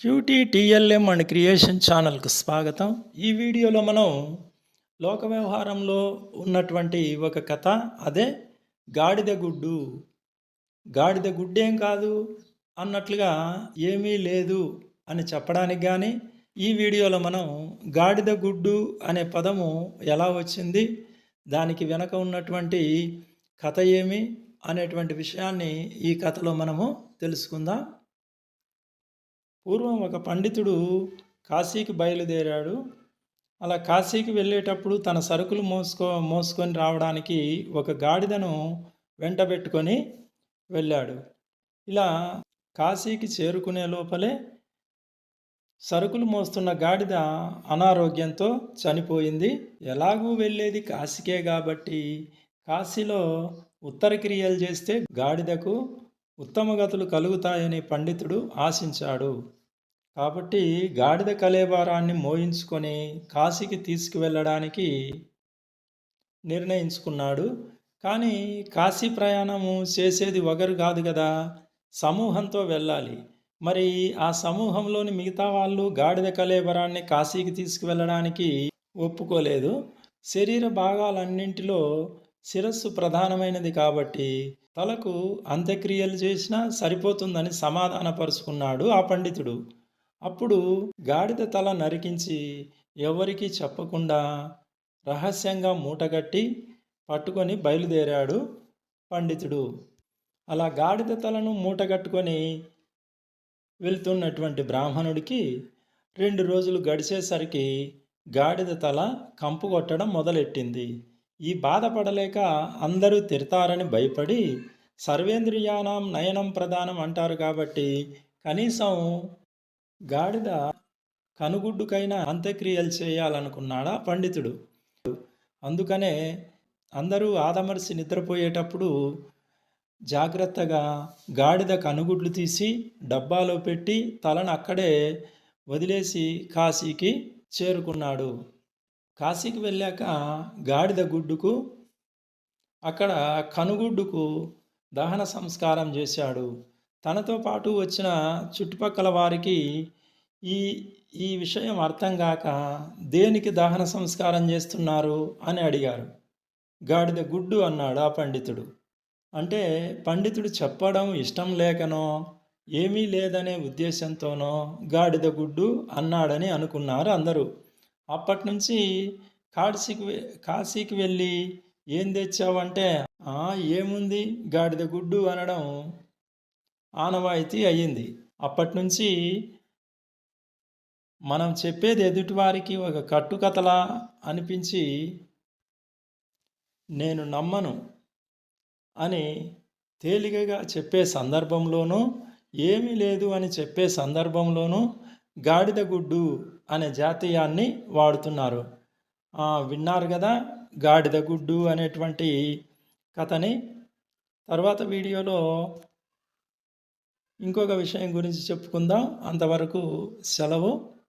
Cutie TLM and creation ఛానల్కు స్వాగతం. ఈ వీడియోలో మనం లోక వ్యవహారంలో ఉన్నటువంటి ఒక కథ అదే గాడిద గుడ్డు. గాడిద గుడ్డేం కాదు అన్నట్లుగా ఏమీ లేదు అని చెప్పడానికి కానీ ఈ వీడియోలో మనం గాడిద గుడ్డు అనే పదము ఎలా వచ్చింది దానికి వెనక ఉన్నటువంటి కథ ఏమి అనేటువంటి విషయాన్ని ఈ కథలో మనము తెలుసుకుందాం. పూర్వం ఒక పండితుడు కాశీకి బయలుదేరాడు. అలా కాశీకి వెళ్ళేటప్పుడు తన సరుకులు మోసుకో మోసుకొని రావడానికి ఒక గాడిదను వెంటబెట్టుకొని వెళ్ళాడు. ఇలా కాశీకి చేరుకునే లోపలే సరుకులు మోస్తున్న గాడిద అనారోగ్యంతో చనిపోయింది. ఎలాగూ వెళ్ళేది కాశీకే కాబట్టి కాశీలో ఉత్తర క్రియలు చేస్తే గాడిదకు ఉత్తమగతులు కలుగుతాయని పండితుడు ఆశించాడు. కాబట్టి గాడిద కలేబారాన్ని మోయించుకొని కాశీకి తీసుకువెళ్ళడానికి నిర్ణయించుకున్నాడు. కానీ కాశీ ప్రయాణము చేసేది ఒకరు కాదు కదా సమూహంతో వెళ్ళాలి. మరి ఆ సమూహంలోని మిగతా వాళ్ళు గాడిద కలేబరాన్ని కాశీకి తీసుకువెళ్ళడానికి ఒప్పుకోలేదు. శరీర భాగాలన్నింటిలో శిరస్సు ప్రధానమైనది కాబట్టి తలకు అంత్యక్రియలు చేసినా సరిపోతుందని సమాధానపరుచుకున్నాడు ఆ పండితుడు. అప్పుడు గాడిద తల నరికించి ఎవరికీ చెప్పకుండా రహస్యంగా మూటగట్టి పట్టుకొని బయలుదేరాడు పండితుడు. అలా గాడిద తలను మూటగట్టుకొని వెళ్తున్నటువంటి బ్రాహ్మణుడికి రెండు రోజులు గడిచేసరికి గాడిద తల కంపు కొట్టడం మొదలెట్టింది. ఈ బాధపడలేక అందరూ తిడతారని భయపడి సర్వేంద్రియానం నయనం ప్రధానం అంటారు కాబట్టి కనీసం గాడిద కనుగుడ్డుకైనా అంత్యక్రియలు చేయాలనుకున్నాడా పండితుడు? అందుకనే అందరూ ఆదమర్చి నిద్రపోయేటప్పుడు జాగ్రత్తగా గాడిద కనుగుడ్లు తీసి డబ్బాలో పెట్టి తలను అక్కడే వదిలేసి కాశీకి చేరుకున్నాడు. కాశీకి వెళ్ళాక గాడిద గుడ్డుకు అక్కడ కనుగుడ్డుకు దహన సంస్కారం చేశాడు. తనతో పాటు వచ్చిన చుట్టుపక్కల వారికి ఈ ఈ విషయం అర్థం కాక దేనికి దహన సంస్కారం చేస్తున్నారు అని అడిగారు. గాడిద గుడ్డు అన్నాడు ఆ పండితుడు. అంటే పండితుడు చెప్పడం ఇష్టం లేకనో ఏమీ లేదనే ఉద్దేశంతోనో గాడిద గుడ్డు అన్నాడని అనుకున్నారు అందరూ. అప్పటి నుంచి కాశీకి కాశీకి వెళ్ళి ఏం తెచ్చావంటే ఏముంది గాడిద గుడ్డు అనడం ఆనవాయితీ అయ్యింది. అప్పటి నుంచి మనం చెప్పేది ఎదుటివారికి ఒక కట్టుకథలా అనిపించి నేను నమ్మను అని తేలికగా చెప్పే సందర్భంలోనూ ఏమీ లేదు అని చెప్పే సందర్భంలోనూ గాడిద గుడ్డు అనే జాతీయాన్ని వాడుతున్నారు. విన్నారు కదా గాడిద గుడ్డు అనేటువంటి కథని. తర్వాత వీడియోలో ఇంకొక విషయం గురించి చెప్పుకుందాం. అంతవరకు సెలవు.